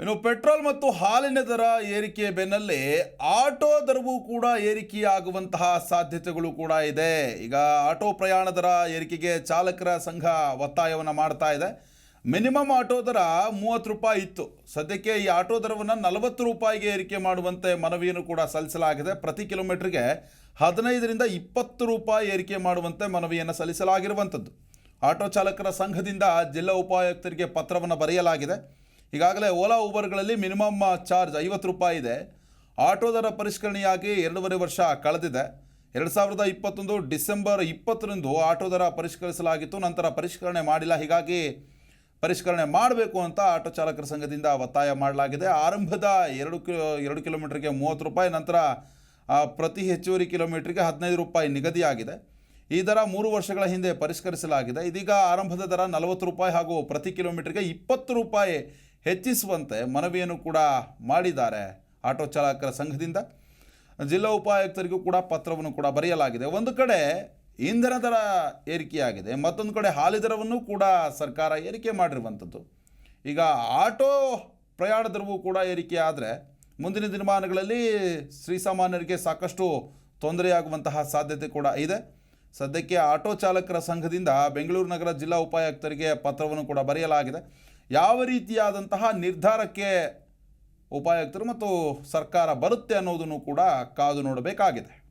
ಇನ್ನು ಪೆಟ್ರೋಲ್ ಮತ್ತು ಹಾಲಿನ ದರ ಏರಿಕೆಯ ಬೆನ್ನಲ್ಲೇ ಆಟೋ ದರವೂ ಕೂಡ ಏರಿಕೆಯಾಗುವಂತಹ ಸಾಧ್ಯತೆಗಳು ಕೂಡ ಇದೆ. ಈಗ ಆಟೋ ಪ್ರಯಾಣ ದರ ಏರಿಕೆಗೆ ಚಾಲಕರ ಸಂಘ ಒತ್ತಾಯವನ್ನು ಮಾಡ್ತಾ ಇದೆ. ಮಿನಿಮಮ್ ಆಟೋ ದರ ಮೂವತ್ತು ರೂಪಾಯಿ ಇತ್ತು. ಸದ್ಯಕ್ಕೆ ಈ ಆಟೋ ದರವನ್ನು ನಲವತ್ತು ರೂಪಾಯಿಗೆ ಏರಿಕೆ ಮಾಡುವಂತೆ ಮನವಿಯನ್ನು ಕೂಡ ಸಲ್ಲಿಸಲಾಗಿದೆ. ಪ್ರತಿ ಕಿಲೋಮೀಟರ್ಗೆ ಹದಿನೈದರಿಂದ ಇಪ್ಪತ್ತು ರೂಪಾಯಿ ಏರಿಕೆ ಮಾಡುವಂತೆ ಮನವಿಯನ್ನು ಸಲ್ಲಿಸಲಾಗಿರುವಂಥದ್ದು. ಆಟೋ ಚಾಲಕರ ಸಂಘದಿಂದ ಜಿಲ್ಲಾ ಉಪಾಯುಕ್ತರಿಗೆ ಪತ್ರವನ್ನು ಬರೆಯಲಾಗಿದೆ. ಈಗಾಗಲೇ ಓಲಾ ಊಬರ್ಗಳಲ್ಲಿ ಮಿನಿಮಮ್ ಚಾರ್ಜ್ ಐವತ್ತು ರೂಪಾಯಿ ಇದೆ. ಆಟೋ ದರ ಪರಿಷ್ಕರಣೆಯಾಗಿ ಎರಡೂವರೆ ವರ್ಷ ಕಳೆದಿದೆ. ಎರಡು ಸಾವಿರದ ಇಪ್ಪತ್ತೊಂದು ಡಿಸೆಂಬರ್ ಇಪ್ಪತ್ತರಂದು ಆಟೋ ದರ ಪರಿಷ್ಕರಿಸಲಾಗಿತ್ತು. ನಂತರ ಪರಿಷ್ಕರಣೆ ಮಾಡಿಲ್ಲ. ಹೀಗಾಗಿ ಪರಿಷ್ಕರಣೆ ಮಾಡಬೇಕು ಅಂತ ಆಟೋ ಚಾಲಕರ ಸಂಘದಿಂದ ಒತ್ತಾಯ ಮಾಡಲಾಗಿದೆ. ಆರಂಭದ ಎರಡು ಕಿಲೋ, ಎರಡು ಕಿಲೋಮೀಟರ್ಗೆ ಮೂವತ್ತು ರೂಪಾಯಿ, ನಂತರ ಪ್ರತಿ ಹೆಚ್ಚುವರಿ ಕಿಲೋಮೀಟ್ರಿಗೆ ಹದಿನೈದು ರೂಪಾಯಿ ನಿಗದಿಯಾಗಿದೆ. ಈ ದರ ಮೂರು ವರ್ಷಗಳ ಹಿಂದೆ ಪರಿಷ್ಕರಿಸಲಾಗಿದೆ. ಇದೀಗ ಆರಂಭದ ದರ ನಲವತ್ತು ರೂಪಾಯಿ ಹಾಗೂ ಪ್ರತಿ ಕಿಲೋಮೀಟ್ರಿಗೆ ಇಪ್ಪತ್ತು ರೂಪಾಯಿ ಹೆಚ್ಚಿಸುವಂತೆ ಮನವಿಯನ್ನು ಕೂಡ ಮಾಡಿದ್ದಾರೆ ಆಟೋ ಚಾಲಕರ ಸಂಘದಿಂದ. ಜಿಲ್ಲಾ ಉಪಾಯುಕ್ತರಿಗೂ ಕೂಡ ಪತ್ರವನ್ನು ಕೂಡ ಬರೆಯಲಾಗಿದೆ. ಒಂದು ಕಡೆ ಇಂಧನ ದರ ಏರಿಕೆಯಾಗಿದೆ, ಮತ್ತೊಂದು ಕಡೆ ಹಾಲಿ ದರವನ್ನು ಕೂಡ ಸರ್ಕಾರ ಏರಿಕೆ ಮಾಡಿರುವಂಥದ್ದು. ಈಗ ಆಟೋ ಪ್ರಯಾಣ ದರವೂ ಕೂಡ ಏರಿಕೆ ಆದರೆ ಮುಂದಿನ ದಿನಮಾನಗಳಲ್ಲಿ ಶ್ರೀಸಾಮಾನ್ಯರಿಗೆ ಸಾಕಷ್ಟು ತೊಂದರೆಯಾಗುವಂತಹ ಸಾಧ್ಯತೆ ಕೂಡ ಇದೆ. ಸದ್ಯಕ್ಕೆ ಆಟೋ ಚಾಲಕರ ಸಂಘದಿಂದ ಬೆಂಗಳೂರು ನಗರ ಜಿಲ್ಲಾ ಉಪಾಯುಕ್ತರಿಗೆ ಪತ್ರವನ್ನು ಕೂಡ ಬರೆಯಲಾಗಿದೆ. ಯಾವ ರೀತಿಯಾದಂತಹ ನಿರ್ಧಾರಕ್ಕೆ ಉಪಾಯುಕ್ತರು ಮತ್ತು ಸರ್ಕಾರ ಬರುತ್ತೆ ಅನ್ನೋದನ್ನು ಕೂಡ ಕಾದು ನೋಡಬೇಕಾಗಿದೆ.